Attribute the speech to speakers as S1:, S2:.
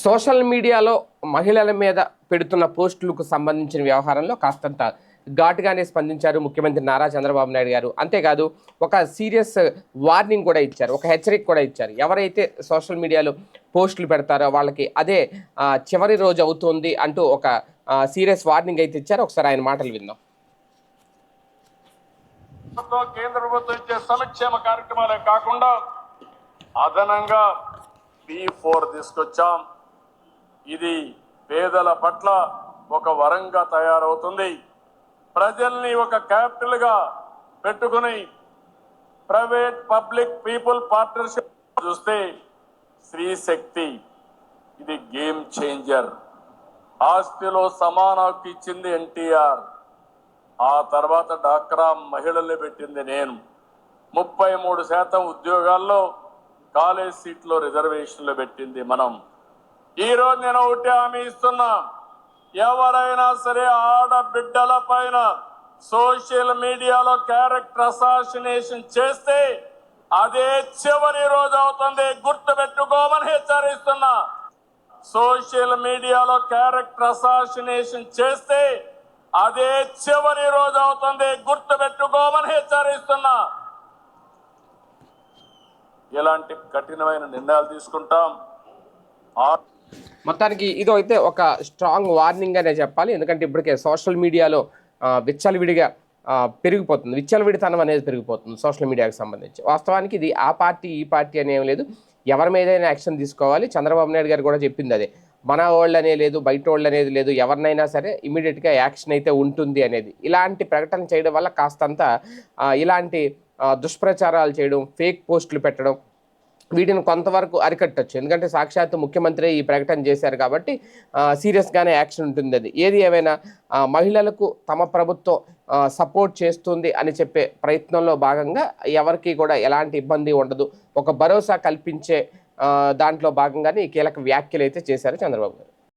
S1: Social మీడియాలో మహిళల మీద పెడుతున్న పోస్టులకు సంబంధించిన వ్యవహారంలో కాస్తంత ఘాటుగానే స్పందించారు ముఖ్యమంత్రి నారా చంద్రబాబు నాయుడు గారు. అంతేకాదు ఒక సీరియస్ వార్నింగ్ కూడా ఇచ్చారు ఒక హెచ్చరిక కూడా ఇచ్చారు. ఎవరైతే సోషల్ మీడియాలో పోస్టులు పెడతారో వాళ్ళకి అదే చివరి రోజు అవుతుంది అంటూ ఒక సీరియస్ వార్నింగ్ అయితే ఇచ్చారు. ఒకసారి ఆయన మాటలు విందాం.
S2: కేంద్ర ప్రభుత్వం ఇచ్చే సంక్షేమ కార్యక్రమాలే కాకుండా అదనంగా పి ఫోర్ తీసుకొచ్చాం. ఇది పేదల పట్ల ఒక వరంగా తయారవుతుంది. ప్రజల్ని ఒక క్యాపిటల్గా పెట్టుకుని ప్రైవేట్ పబ్లిక్ పీపుల్ పార్ట్నర్షిప్ చూస్తే స్త్రీ శక్తి ఇది గేమ్ చేంజర్. ఆస్తిలో సమాన హక్కు ఇచ్చింది ఎన్టీఆర్. ఆ తర్వాత డాక్రా మహిళల్ని పెట్టింది నేను. ముప్పై మూడు శాతం ఉద్యోగాల్లో కాలేజ్ సీట్లో రిజర్వేషన్లు పెట్టింది మనం. ఈ రోజు నేను ఒకటి హామీ ఇస్తున్నా. ఎవరైనా సరే ఆడబిడ్డల పైన సోషల్ మీడియాలో క్యారెక్టర్ అసాసినేషన్ చేస్తే అదే చివరి రోజు అవుతుంది. గుర్తు పెట్టుకోమని హెచ్చరిస్తున్నా. సోషల్ మీడియాలో క్యారెక్టర్ అసాసినేషన్ చేస్తే అదే చివరి రోజు అవుతుంది. గుర్తు పెట్టుకోమని హెచ్చరిస్తున్నా. ఇలాంటి కఠినమైన నిర్ణయాలు తీసుకుంటాం. ఆ
S1: మొత్తానికి ఇదో అయితే ఒక స్ట్రాంగ్ వార్నింగ్ అనే చెప్పాలి. ఎందుకంటే ఇప్పటికే సోషల్ మీడియాలో విచ్చలవిడిగా పెరిగిపోతుంది. విచ్చలవిడితనం అనేది పెరిగిపోతుంది సోషల్ మీడియాకి సంబంధించి. వాస్తవానికి ఇది ఆ పార్టీ ఈ పార్టీ అని ఏం లేదు. ఎవరి మీదైనా యాక్షన్ తీసుకోవాలి. చంద్రబాబు నాయుడు గారు కూడా చెప్పింది అదే. మన వాళ్ళు అనే లేదు బయట వాళ్ళు అనేది లేదు. ఎవరినైనా సరే ఇమీడియట్గా యాక్షన్ అయితే ఉంటుంది అనేది. ఇలాంటి ప్రకటన చేయడం వల్ల కాస్తంత ఇలాంటి దుష్ప్రచారాలు చేయడం ఫేక్ పోస్టులు పెట్టడం వీటిని కొంతవరకు అరికట్టచ్చు. ఎందుకంటే సాక్షాత్తు ముఖ్యమంత్రి ఈ ప్రకటన చేశారు కాబట్టి సీరియస్గానే యాక్షన్ ఉంటుంది అది. ఏది ఏమైనా మహిళలకు తమ ప్రభుత్వం సపోర్ట్ చేస్తుంది అని చెప్పే ప్రయత్నంలో భాగంగా ఎవరికి కూడా ఎలాంటి ఇబ్బంది ఉండదు. ఒక భరోసా కల్పించే దాంట్లో భాగంగానే ఈ కీలక వ్యాఖ్యలు అయితే చేశారు చంద్రబాబు గారు.